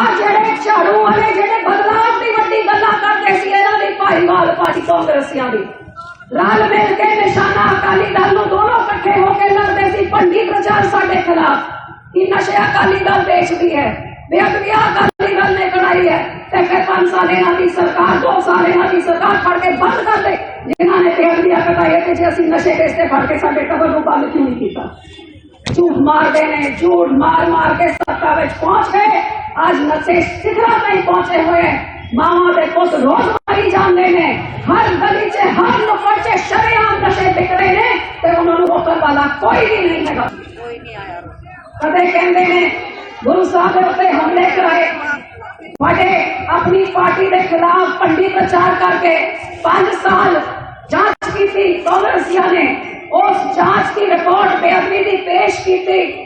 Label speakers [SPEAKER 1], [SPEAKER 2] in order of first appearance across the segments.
[SPEAKER 1] ਆ ਜਿਹੜੇ ਝਾੜੂ ਵਾਲੇ, ਜਿਹੜੇ ਬਦਲਾਅ ਦੀ ਵੱਡੀ ਗੱਲਾਂ ਕਰਦੇ ਸੀ, ਇਹਨਾਂ ਦੀ ਭਾਈਵਾਲ ਪਾਰਟੀ ਕਾਂਗਰਸੀਆਂ ਦੀ। ਰਲ ਮਿਲ ਕੇ ਨਿਸ਼ਾਨਾ ਅਕਾਲੀ ਦਲ ਨੂੰ ਦੋਨੋਂ ਇਕੱਠੇ ਹੋ ਕੇ ਲੜਦੇ ਸੀ ਭੰਡੀ ਪ੍ਰਚਾਰ ਸਾਡੇ ਖਿਲਾਫ। ਕਿ ਨਸ਼ਾ ਅਕਾਲੀ ਦਲ ਵੇਚਦੀ ਹੈ? ਬੇਅਦਬੀਆਂ ਅਕਾਲੀ ਦਲ ਨੇ ਕਢਾਈ ਹੈ। ਤੇ ਫਿਰ ਪੰਜ ਸਾਲ ਇਹਨਾਂ ਦੀ ਸਰਕਾਰ, ਦੋ ਸਾਲ ਇਹਨਾਂ ਦੀ ਸਰਕਾਰ ਫੜ ਕੇ ਬੰਦ ਕਰ ਦੇ। ਜਿਨ੍ਹਾਂ ਨੇ ਬੇਅਦਬੀਆਂ ਕਢਾਈ ਹੈ ਤੇ ਜੇ ਅਸੀਂ ਨਸ਼ੇ ਵੇਚਦੇ ਫੜ ਕੇ ਸਾਡੇ ਕਬਰ ਨੂੰ ਬੰਦ ਕਿਉਂ ਨਹੀਂ ਕੀਤਾ? ਝੂਠ ਮਾਰਦੇ ਨੇ, ਝੂਠ ਮਾਰ ਮਾਰ ਕੇ ਸੱਤਾ ਵਿੱਚ ਪਹੁੰਚ ਗਏ। आज नशे शिखरा नहीं पहुँचे हुए हैं मामा देखो रोजमारी जान ने हर गलीचे हर नुक्कड़ से शरेआम नशे बिक रहे ने तो उन्होंने रोकने वाला कोई भी नहीं है। कोई नहीं आया कदे कहते ने गुरु साहब से हमले कराए। बड़े अपनी पार्टी के खिलाफ पंडित प्रचार करके पाँच साल जाँच की थी कांग्रेसिया ने। उस जाँच की रिपोर्ट बेअदबी पेश की थी।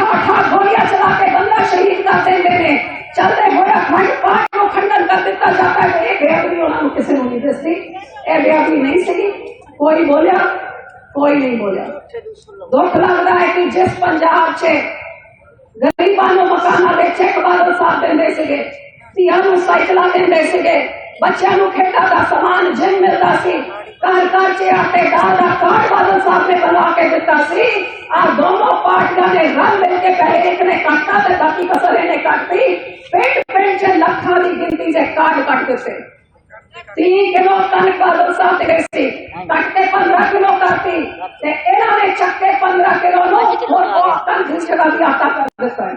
[SPEAKER 1] ਬੰਦਾ ਸ਼ਹੀਦ ਕਰ ਦਿੰਦੇ ਨੇ ਚੱਲਦੇ ਹੋਏ ਅਖੰਡ ਪਾਠ ਨੂੰ ਖੰਡਨ ਕਰ ਦਿੱਤਾ ਜਾਂਦਾ ਹੈ ਇਹ ਬੇਅਦਬੀ ਉਹਨਾਂ ਨੂੰ ਕਿਸੇ ਨੂੰ ਨਹੀਂ ਦੱਸਦੀ ਇਹ ਬੇਅਦਬੀ ਨਹੀਂ ਸੀਗੀ ਕੋਈ ਬੋਲਿਆ ਕੋਈ ਨਹੀਂ ਬੋਲਿਆ ਦੁੱਖ ਲੱਗਦਾ ਹੈ ਕਿ ਜਿਸ ਪੰਜਾਬ 'ਚ ਗਰੀਬਾਂ ਨੂੰ ਮਕਾਨਾਂ ਦੇ ਚੈੱਕ ਬਾਦਲ ਸਾਹਿਬ ਦਿੰਦੇ ਸੀਗੇ ਧੀਆਂ ਨੂੰ ਸਾਈਕਲਾਂ ਦਿੰਦੇ ਸੀਗੇ ਬੱਚਿਆਂ ਨੂੰ ਖੇਡਾਂ ਦਾ ਸਮਾਨ ਜਿੰਮ ਮਿਲਦਾ ਸੀ कर कर के आटे रहा कार बादल साहब ने बना के देता सी। और दोनों पार्टनर ने रंग मिल के
[SPEAKER 2] कहे एक ने काटता
[SPEAKER 1] तो बाकी कसरे ने
[SPEAKER 2] काटती। पेट पेट
[SPEAKER 1] से लखा की
[SPEAKER 2] गिनती से काट काट
[SPEAKER 1] से। तीन किलो तन बादल साहब ने कैसी कटते पंद्रह किलो करती। ते एना ने चक्के पंद्रह किलो नो और वो तन घिस के दिया आटा कर देता है।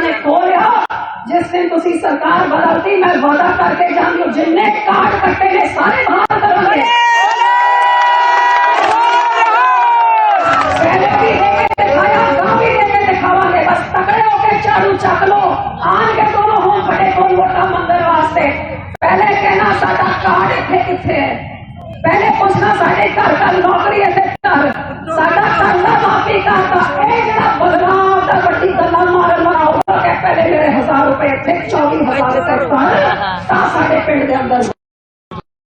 [SPEAKER 1] ने खोलिया जिस दिन तुसी सरकार बदलती, मैं वादा करके जानी जिन्ने काट कट्टे ने सारे बाहर करोगे पहले भी देखे दिखाया गाँव भी देखे दिखावांगे बस तकड़े होके चालू चक लो। आन के दोनों होम बड़े कौन वोटा मंदिर वास्ते। पहले कहना, साडा कार्ड इथे किथे है? पहले पूछना, साडे घर का नौकरी इथे घर? चाहता है पहले हज़ार रुपए थे हज़ार। रुपए अच्छा।